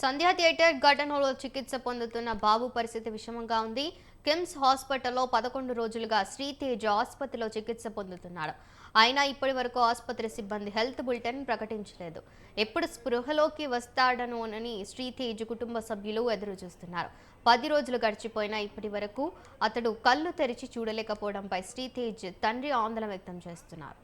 సంధ్యా theatre ఘటనలో చికిత్స పొందుతున్న బాబు పరిస్థితి విషమంగా ఉంది. కిమ్స్ హాస్పిటల్లో పదకొండు రోజులుగా శ్రీతేజ్ ఆసుపత్రిలో చికిత్స పొందుతున్నాడు. అయినా ఇప్పటి వరకు ఆసుపత్రి సిబ్బంది హెల్త్ బులెటిన్ ప్రకటించలేదు. ఎప్పుడు స్పృహలోకి వస్తాడనోనని శ్రీతేజ్ కుటుంబ సభ్యులు ఎదురు చూస్తున్నారు. పది రోజులు గడిచిపోయినా ఇప్పటి వరకు అతడు కళ్ళు తెరిచి చూడలేకపోవడంపై శ్రీతేజ్ తండ్రి ఆందోళన వ్యక్తం చేస్తున్నారు.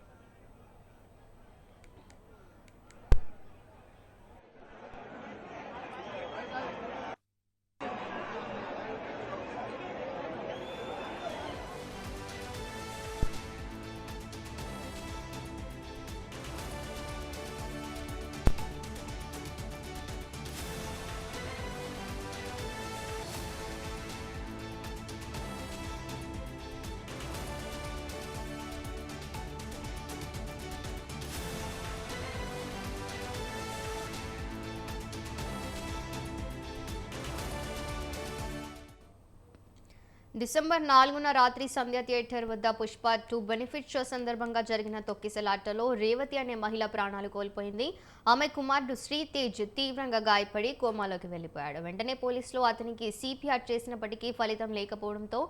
డిసెంబర్ నాలుగున రాత్రి సంధ్య థియేటర్ వద్ద పుష్ప టూ బెనిఫిట్ షో సందర్భంగా జరిగిన తొక్కిసలాటలో రేవతి అనే మహిళ ప్రాణాలు కోల్పోయింది. ఆమె కుమారుడు శ్రీతేజ్ తీవ్రంగా గాయపడి కోమాలోకి వెళ్ళిపోయాడు. వెంటనే పోలీసులు అతనికి సిపిఆర్ చేసినప్పటికీ ఫలితం లేకపోవడంతో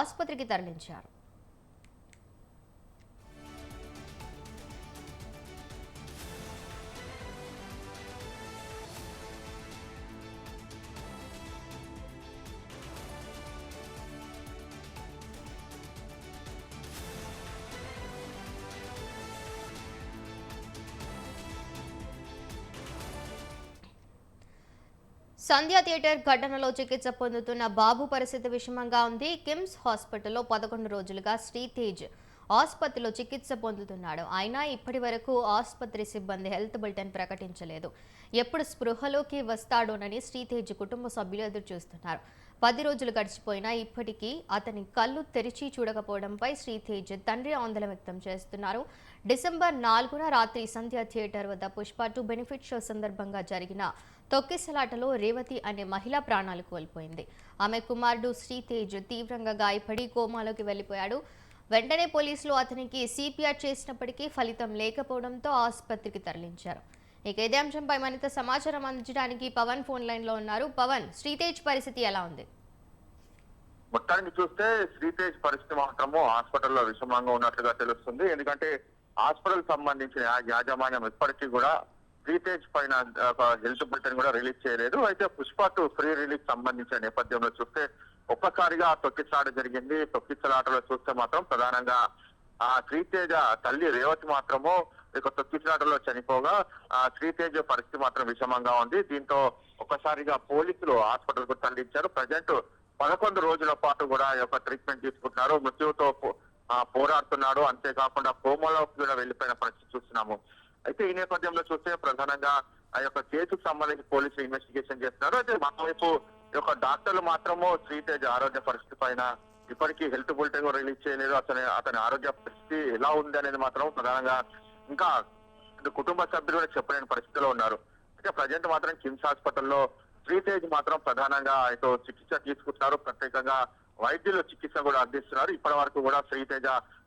ఆసుపత్రికి తరలించారు. సంధ్యా థియేటర్ ఘటనలో చికిత్స పొందుతున్న బాబు పరిస్థితి విషమంగా ఉంది. కిమ్స్ హాస్పిటల్లో పదకొండు రోజులుగా శ్రీతేజ్ ఆసుపత్రిలో చికిత్స పొందుతున్నాడు. అయినా ఇప్పటి వరకు ఆసుపత్రి సిబ్బంది హెల్త్ బులెటిన్ ప్రకటించలేదు. ఎప్పుడు స్పృహలోకి వస్తాడోనని శ్రీతేజ్ కుటుంబ సభ్యులు ఎదురు చూస్తున్నారు పది రోజులు గడిచిపోయినా ఇప్పటికీ అతని కళ్ళు తెరిచి చూడకపోవడంపై శ్రీతేజ్ తండ్రి ఆందోళన వ్యక్తం చేస్తున్నారు. డిసెంబర్ నాలుగున రాత్రి సంధ్యా థియేటర్ వద్ద పుష్ప టూ బెనిఫిట్ షో సందర్భంగా జరిగిన తొక్కిసలాటలో రేవతి అనే మహిళ ప్రాణాలు కోల్పోయింది. ఆమె కుమారుడు శ్రీతేజ్ తీవ్రంగా గాయపడి కోమాలోకి వెళ్ళిపోయాడు. వెంటనే పోలీసులు అతనికి సిపిఆర్ చేసినప్పటికీ ఫలితం లేకపోవడంతో ఆసుపత్రికి తరలించారు. ఇక ఇదే అంశంపై మరింత సమాచారం అందించడానికి పవన్ ఫోన్ లైన్లో ఉన్నారు. పవన్ శ్రీతేజ్ పరిస్థితి ఎలా ఉంది? మొత్తానికి చూస్తే శ్రీతేజ్ పరిస్థితి మాత్రము హాస్పిటల్లో విషమంగా ఉన్నట్లుగా తెలుస్తుంది. ఎందుకంటే హాస్పిటల్ సంబంధించిన యాజమాన్యం ఇప్పటికీ కూడా శ్రీతేజ్ పైన హెల్త్ బులెటిన్ కూడా రిలీజ్ చేయలేదు. అయితే పుష్ప టూ ఫ్రీ రిలీజ్ సంబంధించిన నేపథ్యంలో చూస్తే ఒక్కసారిగా తొక్కిసలాట జరిగింది. తొక్కిసలాటలో చూస్తే మాత్రం ప్రధానంగా ఆ శ్రీతేజ తల్లి రేవతి మాత్రము ఇక తొక్కిసలాటలో చనిపోగా ఆ శ్రీతేజ పరిస్థితి మాత్రం విషమంగా ఉంది. దీంతో ఒక్కసారిగా పోలీసులు హాస్పిటల్కు తరలించారు. ప్రజెంట్ పదకొండు రోజుల పాటు కూడా యొక్క ట్రీట్మెంట్ తీసుకుంటున్నారు. మృత్యువుతో పోరాడుతున్నాడు. అంతేకాకుండా కోమలో కూడా వెళ్ళిపోయిన పరిస్థితి చూస్తున్నాము. అయితే ఈ నేపథ్యంలో చూస్తే ప్రధానంగా ఆ యొక్క కేసుకు సంబంధించి పోలీసులు ఇన్వెస్టిగేషన్ చేస్తున్నారు. అయితే మరోవైపు యొక్క డాక్టర్లు మాత్రము శ్రీతేజ్ ఆరోగ్య పరిస్థితి పైన ఇప్పటికీ హెల్త్ బులెటిన్ రిలీజ్ చేయలేదు. అతని అతని ఆరోగ్య పరిస్థితి ఎలా ఉంది అనేది మాత్రం ప్రధానంగా ఇంకా కుటుంబ సభ్యులు కూడా చెప్పలేని పరిస్థితిలో ఉన్నారు. అయితే ప్రజెంట్ మాత్రం కిమ్స్ హాస్పిటల్లో శ్రీతేజ్ మాత్రం ప్రధానంగా ఇటు చికిత్స తీసుకుంటున్నారు. ప్రత్యేకంగా వైద్యులు చికిత్స కూడా అందిస్తున్నారు. ఇప్పటి వరకు కూడా శ్రీతేజ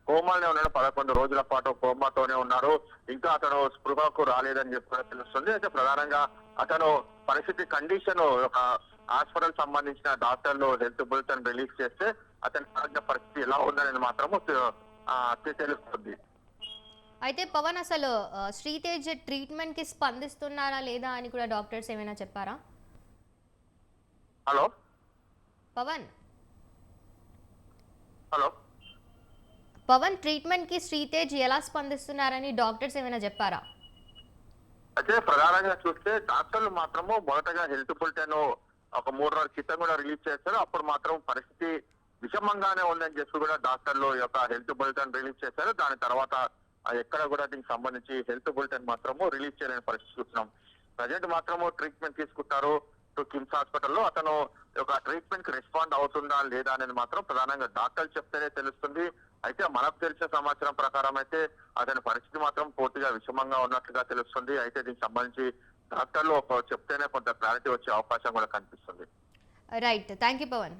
కోమాలోనే ఉన్నాడు. పదకొండు రోజుల పాటు కోమాతోనే ఉన్నారు. ఇంకా అతను స్పృహకు రాలేదని చెప్పి కూడా తెలుస్తుంది. అయితే ప్రధానంగా అతను పరిస్థితి కండిషన్ ఒక హాస్పిటల్ సంబంధించిన డాక్టర్లు హెల్త్ బులెటిన్ రిలీజ్ చేస్తే అతని ఆరోగ్య పరిస్థితి ఎలా ఉందనేది మాత్రము తెలుస్తుంది. అయితే పవన్ అసలు శ్రీతేజ్ ట్రీట్మెంట్కి స్పందిస్తున్నారా లేదా అని కూడా డాక్టర్స్ ఏమైనా చెప్పారా? హలో? పవన్? హలో? పవన్ ట్రీట్మెంట్కి శ్రీతేజ్ ఎలా స్పందిస్తున్నారని డాక్టర్స్ ఏమైనా చెప్పారా? అయితే ప్రధానంగా చూస్తే డాక్టర్లు మాత్రము మొదటగా హెల్త్ బులెటిన్ ఒక మూడు రోజుల క్రితం కూడా రిలీజ్ చేస్తారు అప్పుడు మాత్రం పరిస్థితి విషమంగానే ఉందని చెప్పి కూడా డాక్టర్లు యొక్క హెల్త్ బులెటిన్ రిలీజ్ చేశారు. దాని తర్వాత ఎక్కడ కూడా దీనికి సంబంధించి హెల్త్ బులెటిన్ మాత్రము రిలీజ్ చేయలేని పరిస్థితి చూస్తున్నాం. ప్రజెంట్ మాత్రము ట్రీట్మెంట్ తీసుకుంటారు టు కిమ్స్ హాస్పిటల్లో. అతను ఒక ట్రీట్మెంట్కి రెస్పాండ్ అవుతుందా లేదా అనేది మాత్రం ప్రధానంగా డాక్టర్లు చెప్తేనే తెలుస్తుంది. అయితే మనకు తెలిసిన సమాచారం ప్రకారం అయితే అతని పరిస్థితి మాత్రం పూర్తిగా విషమంగా ఉన్నట్లుగా తెలుస్తుంది. అయితే దీనికి సంబంధించి డాక్టర్లు చెప్తేనే కొంత క్లారిటీ వచ్చే అవకాశం కూడా కనిపిస్తుంది. Right thank you Pawan